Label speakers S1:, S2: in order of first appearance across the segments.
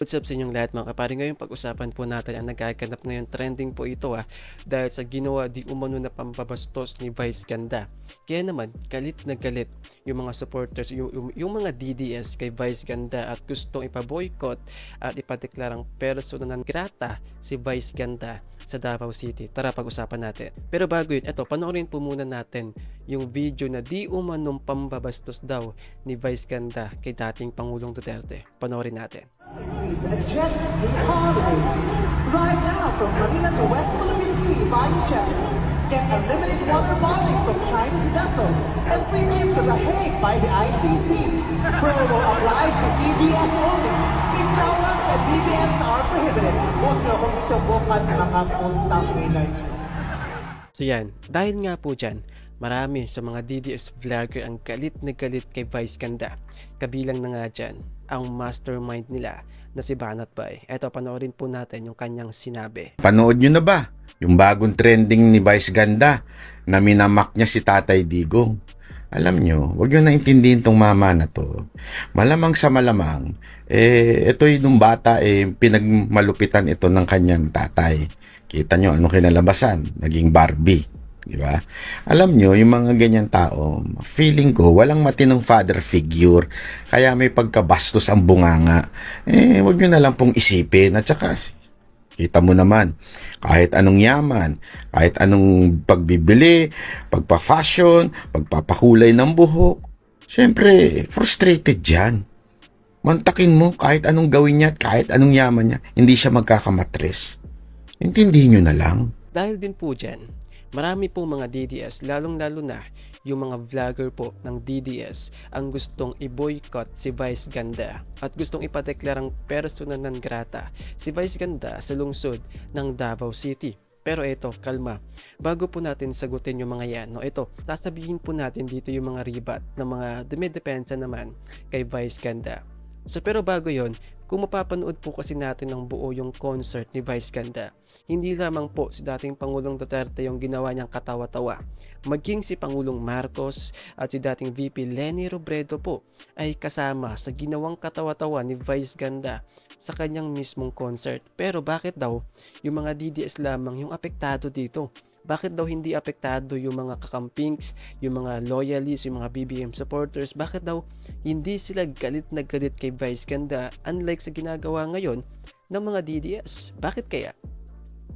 S1: What's up sa inyong lahat mga kapare? Ngayon pag-usapan po natin ang nagkaganap ngayon trending po ito ah dahil sa ginawa di umano na pampabastos ni Vice Ganda. Kaya naman galit na galit yung mga supporters, yung, yung, yung mga DDS kay Vice Ganda at gustong ipaboycott at ipadeklarang persona non grata si Vice Ganda sa Davao City. Tara pag-usapan natin. Pero bago yun, eto panoorin po muna natin yung video na di umanong pambabastos daw ni Vice Ganda kay dating Pangulong Duterte. Panoorin natin.
S2: Right now, from Manila to West Philippine Sea via jet ski. Get unlimited water bonding from Chinese vessels and free trip to The Hague by the ICC. Promo applies to EDS only. Downloads and BBMs are prohibited. Huwag niyo akong subukan mga puntang inay.
S1: So yan, dahil nga po dyan, marami sa mga DDS vlogger ang galit na galit kay Vice Ganda. Kabilang na nga dyan, ang mastermind nila na si Banat Bay. Eto, panoorin po natin yung kanyang sinabi.
S3: Panood nyo na ba? Yung bagong trending ni Vice Ganda na minamak niya si Tatay Digong. Alam nyo, wag nyo naintindihin tong mama na to. Malamang sa malamang, eh, ito yung bata, eh, pinagmalupitan ito ng kanyang tatay. Kita nyo, ano kinalabasan? Naging Barbie. Di ba? Alam nyo, yung mga ganyan tao, feeling ko, walang matinong father figure. Kaya may pagkabastos ang bunganga. Eh, wag nyo na lang pong isipin. At saka, Kita mo naman, kahit anong yaman, kahit anong pagbibili, pagpa-fashion, pagpapakulay ng buhok, syempre, frustrated yan. Mantakin mo kahit anong gawin niya kahit anong yaman niya, hindi siya magkakamatres. Intindihin nyo na lang.
S1: Dahil din po dyan, marami po mga DDS, lalong-lalo na yung mga vlogger po ng DDS ang gustong i-boycott si Vice Ganda at gustong ipadeklarang persona non grata si Vice Ganda sa lungsod ng Davao City. Pero ito, kalma. Bago po natin sagutin yung mga yan, no, ito, sasabihin po natin dito yung mga ribat ng mga dumidepensa naman kay Vice Ganda. So pero bago yon, kung mapapanood po kasi natin ng buo yung concert ni Vice Ganda, hindi lamang po si dating Pangulong Duterte yung ginawa niyang katawa-tawa. Maging si Pangulong Marcos at si dating VP Lenny Robredo po ay kasama sa ginawang katawa-tawa ni Vice Ganda sa kanyang mismong concert. Pero bakit daw yung mga DDS lamang yung apektado dito? Bakit daw hindi apektado yung mga kakampings, yung mga loyalists, yung mga BBM supporters? Bakit daw hindi sila galit na galit kay Vice Ganda unlike sa ginagawa ngayon ng mga DDS? Bakit kaya?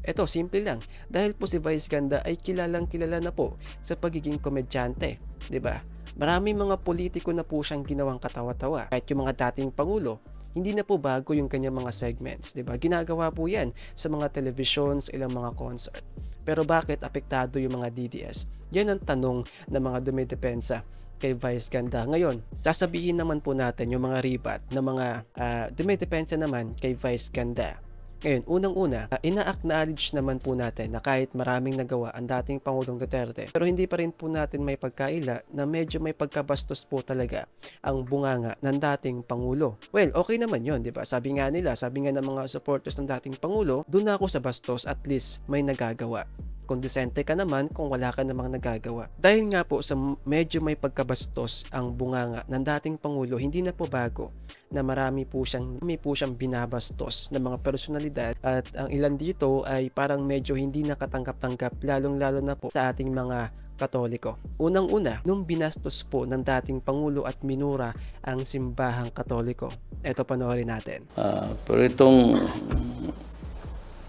S1: Eto, simple lang. Dahil po si Vice Ganda ay kilalang kilala na po sa pagiging komedyante. ba? Marami mga politiko na po siyang ginawang katawa-tawa. Kahit yung mga dating pangulo, hindi na po bago yung kanyang mga segments, 'di ba? Ginagawa po 'yan sa mga television, sa ilang mga concert. Pero bakit apektado yung mga DDS? Yan ang tanong ng mga dumidepensa kay Vice Ganda. Ngayon, sasabihin naman po natin yung mga ribat na mga uh, dumidepensa naman kay Vice Ganda. Ngayon, unang-una, uh, ina-acknowledge naman po natin na kahit maraming nagawa ang dating Pangulong Duterte, pero hindi pa rin po natin may pagkaila na medyo may pagkabastos po talaga ang bunganga ng dating Pangulo. Well, okay naman yon di ba? Sabi nga nila, sabi nga ng mga supporters ng dating Pangulo, doon ako sa bastos, at least may nagagawa kung disente ka naman kung wala ka namang nagagawa. Dahil nga po sa medyo may pagkabastos ang bunganga ng dating Pangulo, hindi na po bago na marami po siyang, may po siyang binabastos ng mga personalidad at ang ilan dito ay parang medyo hindi nakatanggap-tanggap lalong-lalo na po sa ating mga Katoliko. Unang-una, nung binastos po ng dating Pangulo at minura ang simbahang Katoliko. Ito panoorin natin.
S4: Ah, pero itong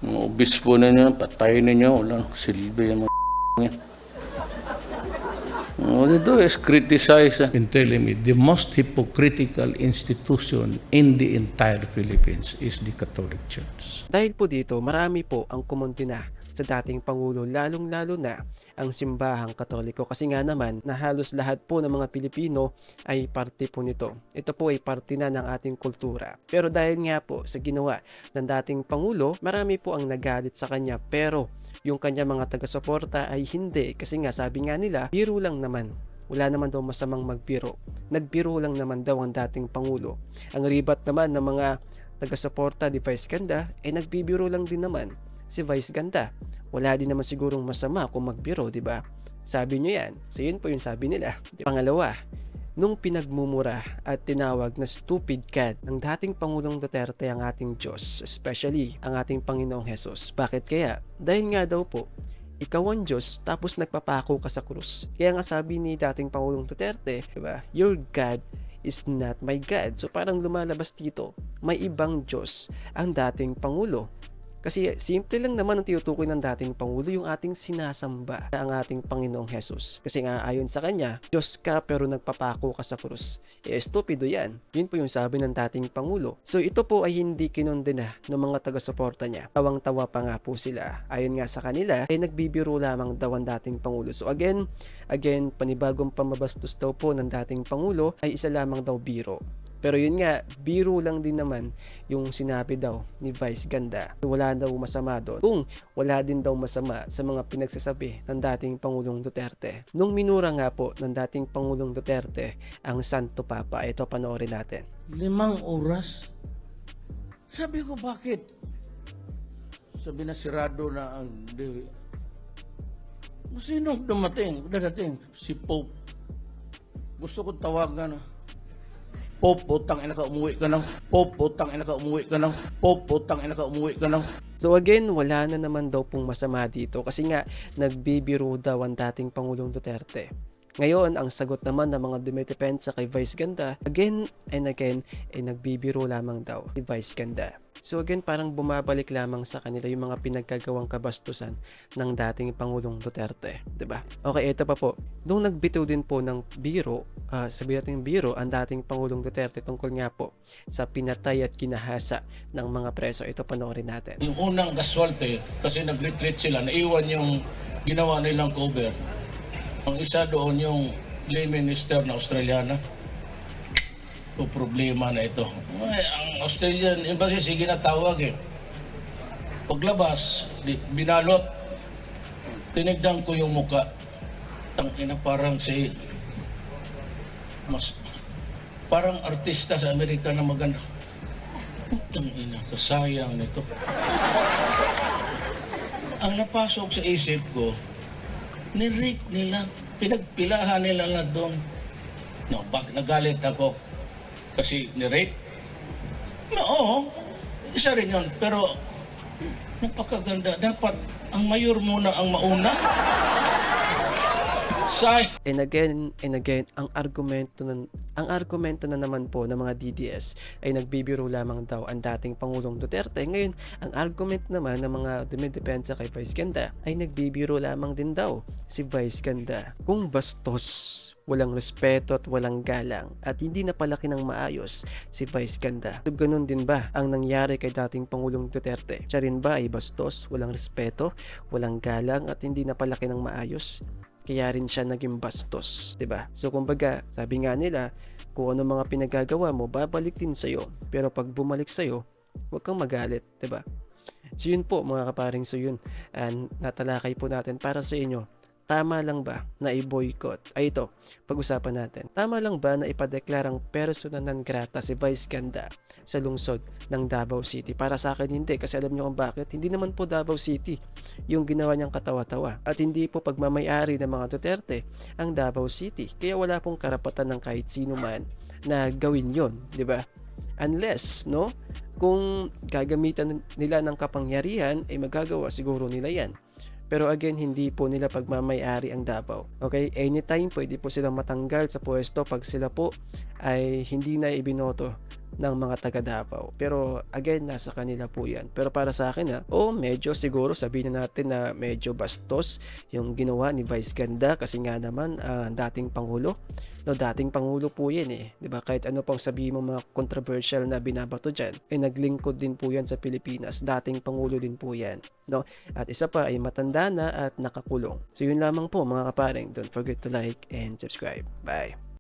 S4: obispo ninyo, patay ninyo, walang silbi yung mga. All they do is criticize.
S5: been telling me the most hypocritical institution in the entire Philippines is the Catholic Church.
S1: Dahil po dito, marami po ang kumunti na sa dating Pangulo, lalong-lalo na ang simbahang katoliko. Kasi nga naman, na halos lahat po ng mga Pilipino ay parte po nito. Ito po ay parte na ng ating kultura. Pero dahil nga po sa ginawa ng dating Pangulo, marami po ang nagalit sa kanya. Pero yung kanya mga taga-suporta ay hindi. Kasi nga sabi nga nila, biro lang naman. Wala naman daw masamang magbiro. Nagbiro lang naman daw ang dating Pangulo. Ang ribat naman ng mga taga-suporta ni Vice Ganda ay nagbibiro lang din naman si Vice Ganda. Wala din naman sigurong masama kung magbiro, di ba? Sabi nyo yan. So yun po yung sabi nila. Pangalawa, nung pinagmumura at tinawag na stupid cat ng dating Pangulong Duterte ang ating Diyos, especially ang ating Panginoong Hesus. Bakit kaya? Dahil nga daw po, ikaw ang Diyos tapos nagpapako ka sa krus. Kaya nga sabi ni dating Pangulong Duterte, diba, your God is not my God. So parang lumalabas dito, may ibang Diyos ang dating Pangulo. Kasi simple lang naman ang tinutukoy ng dating Pangulo yung ating sinasamba na ang ating Panginoong Hesus. Kasi nga ayon sa kanya, Diyos ka pero nagpapako ka sa krus. Eh, estupido yan. Yun po yung sabi ng dating Pangulo. So ito po ay hindi kinondena ng mga taga-suporta niya. Tawang-tawa pa nga po sila. Ayon nga sa kanila, ay nagbibiro lamang daw ang dating Pangulo. So again, again, panibagong pamabastos daw po ng dating Pangulo ay isa lamang daw biro. Pero yun nga, biro lang din naman yung sinabi daw ni Vice Ganda. Wala daw masama doon. Kung wala din daw masama sa mga pinagsasabi ng dating Pangulong Duterte. Nung minura nga po ng dating Pangulong Duterte ang Santo Papa, ito panoorin natin.
S5: Limang oras. Sabi ko, bakit? Sabi na sirado na ang Dewi. Sino dumating? Dadating? Si Pope. Gusto ko tawagan. Pope, putang ina ka, umuwi ka ng. Pope, putang ina ka, umuwi ka ng. Pope, putang ina ka, umuwi ka ng.
S1: So again, wala na naman daw pong masama dito kasi nga nagbibiro daw ang dating Pangulong Duterte. Ngayon, ang sagot naman ng mga dumidepensa kay Vice Ganda, again and again, ay nagbibiro lamang daw si Vice Ganda. So again, parang bumabalik lamang sa kanila yung mga pinagkagawang kabastusan ng dating Pangulong Duterte. ba? Okay, ito pa po. Nung nagbitaw din po ng biro, uh, sabi natin biro, ang dating Pangulong Duterte tungkol nga po sa pinatay at kinahasa ng mga preso. Ito panoorin natin.
S4: Yung unang gaswalte, kasi nag-retreat sila, naiwan yung ginawa nilang cover. Ang isa doon yung lay minister na Australiana. Ito problema na ito. Ay, ang Australian embassy, sige na tawag eh. Paglabas, binalot, tinignan ko yung muka. Tangina parang si mas parang artista sa Amerika na maganda. Tangina, kasayang nito. Ang napasok sa isip ko, ni-rape nila, pinagpilahan nila na doon. No, bak nagalit ako kasi ni-rape. No, oo, isa rin yun. Pero napakaganda. Dapat ang mayor muna ang mauna. Say,
S1: And again and again, ang argumento ng ang argumento na naman po ng mga DDS ay nagbibiro lamang daw ang dating Pangulong Duterte. Ngayon, ang argument naman ng mga dumidepensa kay Vice Ganda ay nagbibiro lamang din daw si Vice Ganda. Kung bastos, walang respeto at walang galang at hindi napalaki ng maayos si Vice Ganda. So, ganun din ba ang nangyari kay dating Pangulong Duterte? Siya rin ba ay bastos, walang respeto, walang galang at hindi napalaki ng maayos? Kaya rin siya naging bastos, 'di ba? So kumbaga, sabi nga nila, kung ano mga pinagagawa mo, babalik din sa'yo. Pero pag bumalik sa'yo, huwag kang magalit, 'di ba? So yun po mga kaparing, so yun, and natalakay po natin para sa inyo. Tama lang ba na i-boycott? Ay ito, pag-usapan natin. Tama lang ba na ipadeklarang persona non grata si Vice Ganda sa lungsod ng Davao City? Para sa akin hindi, kasi alam niyo kung bakit. Hindi naman po Davao City yung ginawa niyang katawa-tawa. At hindi po pagmamayari ng mga Duterte ang Davao City. Kaya wala pong karapatan ng kahit sino man na gawin yon, di ba? Unless, no? Kung gagamitan nila ng kapangyarihan, ay magagawa siguro nila yan. Pero again, hindi po nila pagmamayari ang Davao. Okay? Anytime, pwede po silang matanggal sa pwesto pag sila po ay hindi na ibinoto ng mga taga Davao. Pero again, nasa kanila po yan. Pero para sa akin ha, oh, medyo siguro sabihin na natin na medyo bastos yung ginawa ni Vice Ganda kasi nga naman ah, dating Pangulo. No, dating Pangulo po yan eh. ba Kahit ano pang sabihin mo mga controversial na binabato dyan, eh naglingkod din po yan sa Pilipinas. Dating Pangulo din po yan. No? At isa pa ay matanda na at nakakulong. So yun lamang po mga kaparing. Don't forget to like and subscribe. Bye!